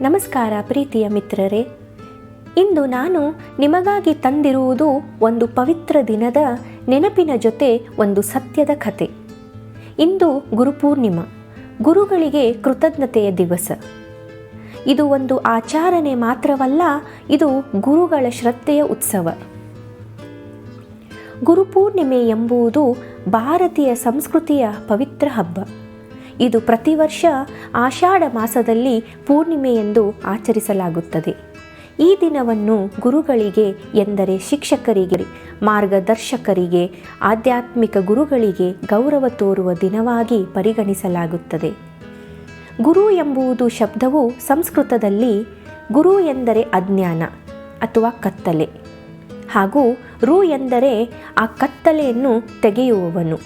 ನಮಸ್ಕಾರ ಪ್ರೀತಿಯ ಮಿತ್ರರೇ. ಇಂದು ನಾನು ನಿಮಗಾಗಿ ತಂದಿರುವುದು ಒಂದು ಪವಿತ್ರ ದಿನದ ನೆನಪಿನ ಜೊತೆ ಒಂದು ಸತ್ಯದ ಕತೆ. ಇಂದು ಗುರುಪೂರ್ಣಿಮಾ, ಗುರುಗಳಿಗೆ ಕೃತಜ್ಞತೆಯ ದಿವಸ. ಇದು ಒಂದು ಆಚರಣೆ ಮಾತ್ರವಲ್ಲ, ಇದು ಗುರುಗಳ ಶ್ರದ್ಧೆಯ ಉತ್ಸವ. ಗುರುಪೂರ್ಣಿಮೆ ಎಂಬುದು ಭಾರತೀಯ ಸಂಸ್ಕೃತಿಯ ಪವಿತ್ರ ಹಬ್ಬ. ಇದು ಪ್ರತಿ ವರ್ಷ ಆಷಾಢ ಮಾಸದಲ್ಲಿ ಪೂರ್ಣಿಮೆ ಎಂದು ಆಚರಿಸಲಾಗುತ್ತದೆ. ಈ ದಿನವನ್ನು ಗುರುಗಳಿಗೆ ಎಂದರೆ ಶಿಕ್ಷಕರಿಗೆ, ಮಾರ್ಗದರ್ಶಕರಿಗೆ, ಆಧ್ಯಾತ್ಮಿಕ ಗುರುಗಳಿಗೆ ಗೌರವ ತೋರುವ ದಿನವಾಗಿ ಪರಿಗಣಿಸಲಾಗುತ್ತದೆ. ಗುರು ಎಂಬುದು ಶಬ್ದವು ಸಂಸ್ಕೃತದಲ್ಲಿ ಗುರು ಎಂದರೆ ಅಜ್ಞಾನ ಅಥವಾ ಕತ್ತಲೆ ಹಾಗೂ ರು ಎಂದರೆ ಆ ಕತ್ತಲೆಯನ್ನು ತೆಗೆಯುವವನು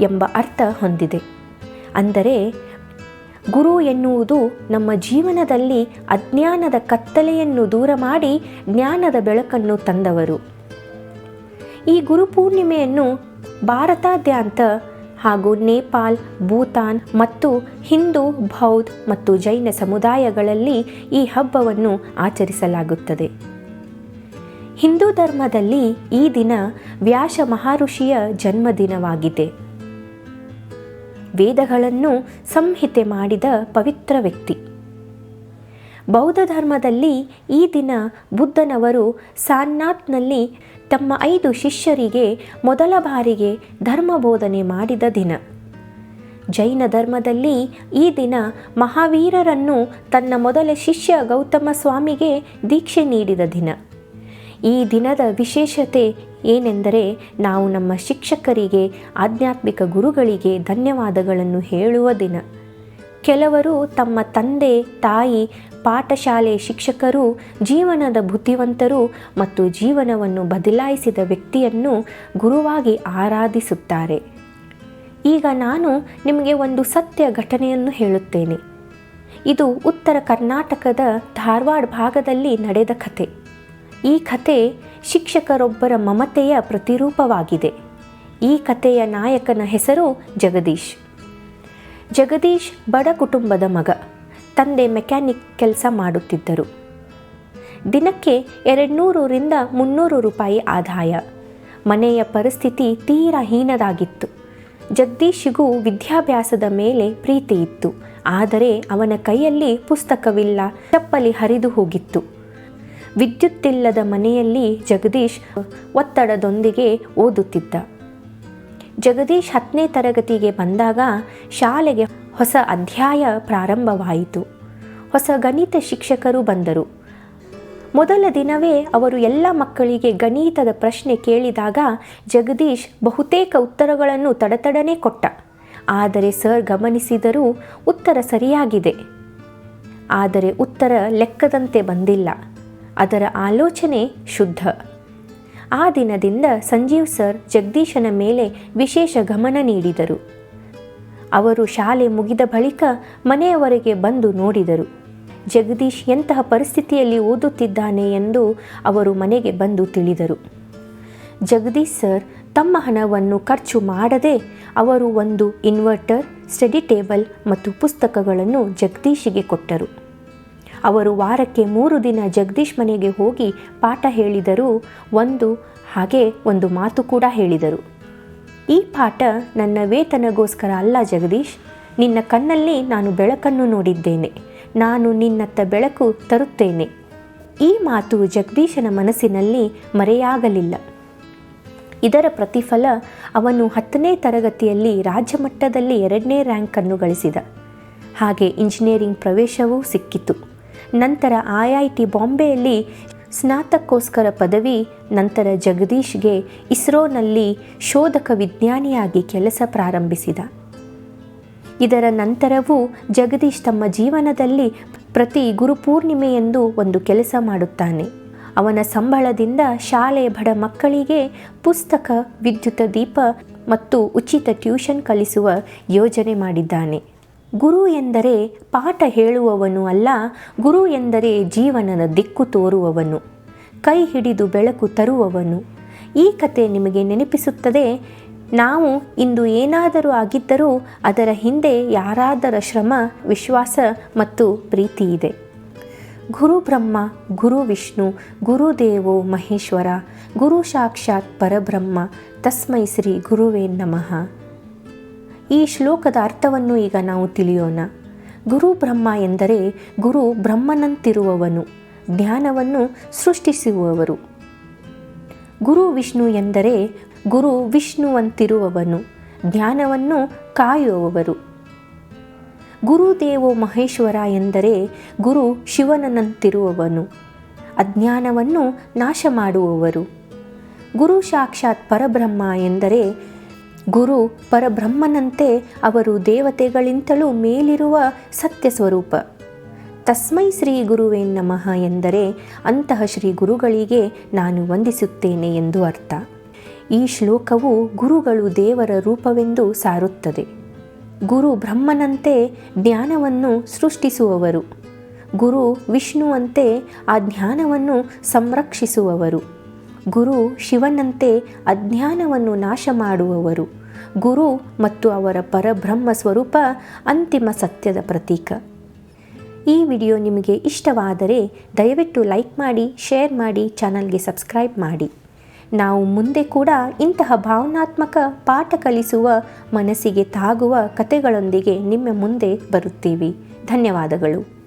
ಎಂಬ ಅರ್ಥ ಹೊಂದಿದೆ. ಅಂದರೆ ಗುರು ಎನ್ನುವುದು ನಮ್ಮ ಜೀವನದಲ್ಲಿ ಅಜ್ಞಾನದ ಕತ್ತಲೆಯನ್ನು ದೂರ ಮಾಡಿ ಜ್ಞಾನದ ಬೆಳಕನ್ನು ತಂದವರು. ಈ ಗುರುಪೂರ್ಣಿಮೆಯನ್ನು ಭಾರತಾದ್ಯಂತ ಹಾಗೂ ನೇಪಾಲ್ ಭೂತಾನ್ ಮತ್ತು ಹಿಂದೂ, ಬೌದ್ಧ ಮತ್ತು ಜೈನ ಸಮುದಾಯಗಳಲ್ಲಿ ಈ ಹಬ್ಬವನ್ನು ಆಚರಿಸಲಾಗುತ್ತದೆ. ಹಿಂದೂ ಧರ್ಮದಲ್ಲಿ ಈ ದಿನ ವ್ಯಾಸ ಮಹರ್ಷಿಯ ಜನ್ಮದಿನವಾಗಿದೆ. ವೇದಗಳನ್ನು ಸಂಹಿತೆ ಮಾಡಿದ ಪವಿತ್ರ ವ್ಯಕ್ತಿ. ಬೌದ್ಧ ಧರ್ಮದಲ್ಲಿ ಈ ದಿನ ಬುದ್ಧನವರು ಸಾನ್ನಾಥ್ನಲ್ಲಿ ತಮ್ಮ ಐದು ಶಿಷ್ಯರಿಗೆ ಮೊದಲ ಬಾರಿಗೆ ಧರ್ಮ ಬೋಧನೆ ಮಾಡಿದ ದಿನ. ಜೈನ ಧರ್ಮದಲ್ಲಿ ಈ ದಿನ ಮಹಾವೀರರನ್ನು ತನ್ನ ಮೊದಲ ಶಿಷ್ಯ ಗೌತಮ ಸ್ವಾಮಿಗೆ ದೀಕ್ಷೆ ನೀಡಿದ ದಿನ. ಈ ದಿನದ ವಿಶೇಷತೆ ಏನೆಂದರೆ ನಾವು ನಮ್ಮ ಶಿಕ್ಷಕರಿಗೆ, ಆಧ್ಯಾತ್ಮಿಕ ಗುರುಗಳಿಗೆ ಧನ್ಯವಾದಗಳನ್ನು ಹೇಳುವ ದಿನ. ಕೆಲವರು ತಮ್ಮ ತಂದೆ, ತಾಯಿ, ಪಾಠಶಾಲೆ ಶಿಕ್ಷಕರು, ಜೀವನದ ಬುದ್ಧಿವಂತರು ಮತ್ತು ಜೀವನವನ್ನು ಬದಲಾಯಿಸಿದ ವ್ಯಕ್ತಿಯನ್ನು ಗುರುವಾಗಿ ಆರಾಧಿಸುತ್ತಾರೆ. ಈಗ ನಾನು ನಿಮಗೆ ಒಂದು ಸತ್ಯ ಘಟನೆಯನ್ನು ಹೇಳುತ್ತೇನೆ. ಇದು ಉತ್ತರ ಕರ್ನಾಟಕದ ಧಾರವಾಡ ಭಾಗದಲ್ಲಿ ನಡೆದ ಕಥೆ ಈ ಕಥೆ ಶಿಕ್ಷಕರೊಬ್ಬರ ಮಮತೆಯ ಪ್ರತಿರೂಪವಾಗಿದೆ. ಈ ಕಥೆಯ ನಾಯಕನ ಹೆಸರು ಜಗದೀಶ್. ಜಗದೀಶ್ ಬಡ ಕುಟುಂಬದ ಮಗ. ತಂದೆ ಮೆಕ್ಯಾನಿಕ್ ಕೆಲಸ ಮಾಡುತ್ತಿದ್ದರು. ದಿನಕ್ಕೆ ಎರಡುನೂರರಿಂದ ಮುನ್ನೂರು ರೂಪಾಯಿ ಆದಾಯ. ಮನೆಯ ಪರಿಸ್ಥಿತಿ ತೀರಾ ಹೀನದಾಗಿತ್ತು. ಜಗದೀಶಿಗೂ ವಿದ್ಯಾಭ್ಯಾಸದ ಮೇಲೆ ಪ್ರೀತಿ ಇತ್ತು ಆದರೆ ಅವನ ಕೈಯಲ್ಲಿ ಪುಸ್ತಕವಿಲ್ಲ, ಚಪ್ಪಲಿ ಹರಿದು ಹೋಗಿತ್ತು. ವಿದ್ಯುತ್ತಿಲ್ಲದ ಮನೆಯಲ್ಲಿ ಜಗದೀಶ್ ಒತ್ತಡದೊಂದಿಗೆ ಓದುತ್ತಿದ್ದ. ಜಗದೀಶ್ ಹತ್ತನೇ ತರಗತಿಗೆ ಬಂದಾಗ ಶಾಲೆಗೆ ಹೊಸ ಅಧ್ಯಾಯ ಪ್ರಾರಂಭವಾಯಿತು. ಹೊಸ ಗಣಿತ ಶಿಕ್ಷಕರು ಬಂದರು. ಮೊದಲ ದಿನವೇ ಅವರು ಎಲ್ಲ ಮಕ್ಕಳಿಗೆ ಗಣಿತದ ಪ್ರಶ್ನೆ ಕೇಳಿದಾಗ ಜಗದೀಶ್ ಬಹುತೇಕ ಉತ್ತರಗಳನ್ನು ತಡತಡನೆ ಕೊಟ್ಟ. ಆದರೆ ಸರ್ ಗಮನಿಸಿದರೂ ಉತ್ತರ ಸರಿಯಾಗಿದೆ. ಆದರೆ ಉತ್ತರ ಲೆಕ್ಕದಂತೆ ಬಂದಿಲ್ಲ. ಅದರ ಆಲೋಚನೆ ಶುದ್ಧ. ಆ ದಿನದಿಂದ ಸಂಜೀವ್ ಸರ್ ಜಗದೀಶನ ಮೇಲೆ ವಿಶೇಷ ಗಮನ ನೀಡಿದರು. ಅವರು ಶಾಲೆ ಮುಗಿದ ಬಳಿಕ ಮನೆಯವರೆಗೆ ಬಂದು ನೋಡಿದರು. ಜಗದೀಶ್ ಎಂತಹ ಪರಿಸ್ಥಿತಿಯಲ್ಲಿ ಓದುತ್ತಿದ್ದಾನೆ ಎಂದು ಅವರು ಮನೆಗೆ ಬಂದು ತಿಳಿದರು. ಜಗದೀಶ್ ಸರ್ ತಮ್ಮ ಹಣವನ್ನು ಖರ್ಚು ಮಾಡದೆ ಅವರು ಒಂದು ಇನ್ವರ್ಟರ್, ಸ್ಟಡಿ ಟೇಬಲ್ ಮತ್ತು ಪುಸ್ತಕಗಳನ್ನು ಜಗದೀಶಿಗೆ ಕೊಟ್ಟರು. ಅವರು ವಾರಕ್ಕೆ ಮೂರು ದಿನ ಜಗದೀಶ್ ಮನೆಗೆ ಹೋಗಿ ಪಾಠ ಹೇಳಿದರು. ಒಂದು, ಹಾಗೆ ಒಂದು ಮಾತು ಕೂಡ ಹೇಳಿದರು. ಈ ಪಾಠ ನನ್ನ ವೇತನಗೋಸ್ಕರ ಅಲ್ಲ ಜಗದೀಶ್. ನಿನ್ನ ಕಣ್ಣಲ್ಲಿ ನಾನು ಬೆಳಕನ್ನು ನೋಡಿದ್ದೇನೆ. ನಾನು ನಿನ್ನತ್ತ ಬೆಳಕು ತರುತ್ತೇನೆ. ಈ ಮಾತು ಜಗದೀಶನ ಮನಸ್ಸಿನಲ್ಲಿ ಮರೆಯಾಗಲಿಲ್ಲ. ಇದರ ಪ್ರತಿಫಲ ಅವನು ಹತ್ತನೇ ತರಗತಿಯಲ್ಲಿ ರಾಜ್ಯ ಮಟ್ಟದಲ್ಲಿ ಎರಡನೇ ರ್ಯಾಂಕನ್ನು ಗಳಿಸಿದ. ಹಾಗೆ ಇಂಜಿನಿಯರಿಂಗ್ ಪ್ರವೇಶವೂ ಸಿಕ್ಕಿತು. ನಂತರ ಐ ಐ ಟಿ ಬಾಂಬೆಯಲ್ಲಿ ಸ್ನಾತಕೋಸ್ಕರ ಪದವಿ, ನಂತರ ಜಗದೀಶ್ಗೆ ಇಸ್ರೋನಲ್ಲಿ ಶೋಧಕ ವಿಜ್ಞಾನಿಯಾಗಿ ಕೆಲಸ ಪ್ರಾರಂಭಿಸಿದ. ಇದರ ನಂತರವೂ ಜಗದೀಶ್ ತಮ್ಮ ಜೀವನದಲ್ಲಿ ಪ್ರತಿ ಗುರುಪೂರ್ಣಿಮೆಯೆಂದು ಒಂದು ಕೆಲಸ ಮಾಡುತ್ತಾನೆ. ಅವನ ಸಂಬಳದಿಂದ ಶಾಲೆಯ ಬಡ ಮಕ್ಕಳಿಗೆ ಪುಸ್ತಕ, ವಿದ್ಯುತ್ ದೀಪ ಮತ್ತು ಉಚಿತ ಟ್ಯೂಷನ್ ಕಲಿಸುವ ಯೋಜನೆ ಮಾಡಿದ್ದಾನೆ. ಗುರು ಎಂದರೆ ಪಾಠ ಹೇಳುವವನು ಅಲ್ಲ, ಗುರು ಎಂದರೆ ಜೀವನದ ದಿಕ್ಕು ತೋರುವವನು, ಕೈ ಹಿಡಿದು ಬೆಳಕು ತರುವವನು. ಈ ಕತೆ ನಿಮಗೆ ನೆನಪಿಸುತ್ತದೆ, ನಾವು ಇಂದು ಏನಾದರೂ ಆಗಿದ್ದರೂ ಅದರ ಹಿಂದೆ ಯಾರಾದರ ಶ್ರಮ, ವಿಶ್ವಾಸ ಮತ್ತು ಪ್ರೀತಿ ಇದೆ. ಗುರು ಬ್ರಹ್ಮ, ಗುರು ವಿಷ್ಣು ಗುರುದೇವೋ ಮಹೇಶ್ವರ, ಗುರು ಸಾಕ್ಷಾತ್ ಪರಬ್ರಹ್ಮ, ತಸ್ಮೈ ಶ್ರೀ ಗುರುವೇ ನಮಃ. ಈ ಶ್ಲೋಕದ ಅರ್ಥವನ್ನು ಈಗ ನಾವು ತಿಳಿಯೋಣ. ಗುರು ಬ್ರಹ್ಮ ಎಂದರೆ ಗುರು ಬ್ರಹ್ಮನಂತಿರುವವನು, ಜ್ಞಾನವನ್ನು ಸೃಷ್ಟಿಸುವವರು. ಗುರು ವಿಷ್ಣು ಎಂದರೆ ಗುರು ವಿಷ್ಣುವಂತಿರುವವನು, ಜ್ಞಾನವನ್ನು ಕಾಯುವವರು. ಗುರುದೇವೋ ಮಹೇಶ್ವರ ಎಂದರೆ ಗುರು ಶಿವನಂತಿರುವವನು ಅಜ್ಞಾನವನ್ನು ನಾಶ ಮಾಡುವವರು ಗುರು ಸಾಕ್ಷಾತ್ ಪರಬ್ರಹ್ಮ ಎಂದರೆ ಗುರು ಪರಬ್ರಹ್ಮನಂತೆ ಅವರು ದೇವತೆಗಳಿಂತಲೂ ಮೇಲಿರುವ ಸತ್ಯ ಸ್ವರೂಪ ತಸ್ಮೈ ಶ್ರೀ ಗುರುವೇ ನಮಃ ಎಂದರೆ ಅಂತಹ ಶ್ರೀ ಗುರುಗಳಿಗೆ ನಾನು ವಂದಿಸುತ್ತೇನೆ ಎಂದು ಅರ್ಥ. ಈ ಶ್ಲೋಕವು ಗುರುಗಳು ದೇವರ ರೂಪವೆಂದು ಸಾರುತ್ತದೆ. ಗುರು ಬ್ರಹ್ಮನಂತೆ ಜ್ಞಾನವನ್ನು ಸೃಷ್ಟಿಸುವವರು. ಗುರು ವಿಷ್ಣುವಂತೆ ಆ ಜ್ಞಾನವನ್ನು ಸಂರಕ್ಷಿಸುವವರು. ಗುರು ಶಿವನಂತೆ ಅಜ್ಞಾನವನ್ನು ನಾಶ ಮಾಡುವವರು ಗುರು ಮತ್ತು ಅವರ ಪರಬ್ರಹ್ಮ ಸ್ವರೂಪ ಅಂತಿಮ ಸತ್ಯದ ಪ್ರತೀಕ. ಈ ವಿಡಿಯೋ ನಿಮಗೆ ಇಷ್ಟವಾದರೆ ದಯವಿಟ್ಟು ಲೈಕ್ ಮಾಡಿ, ಶೇರ್ ಮಾಡಿ, ಚಾನಲ್ಗೆ ಸಬ್ಸ್ಕ್ರೈಬ್ ಮಾಡಿ. ನಾವು ಮುಂದೆ ಕೂಡ ಇಂತಹ ಭಾವನಾತ್ಮಕ ಪಾಠ ಕಲಿಸುವ, ಮನಸ್ಸಿಗೆ ತಾಗುವ ಕಥೆಗಳೊಂದಿಗೆ ನಿಮ್ಮ ಮುಂದೆ ಬರುತ್ತೀವಿ. ಧನ್ಯವಾದಗಳು.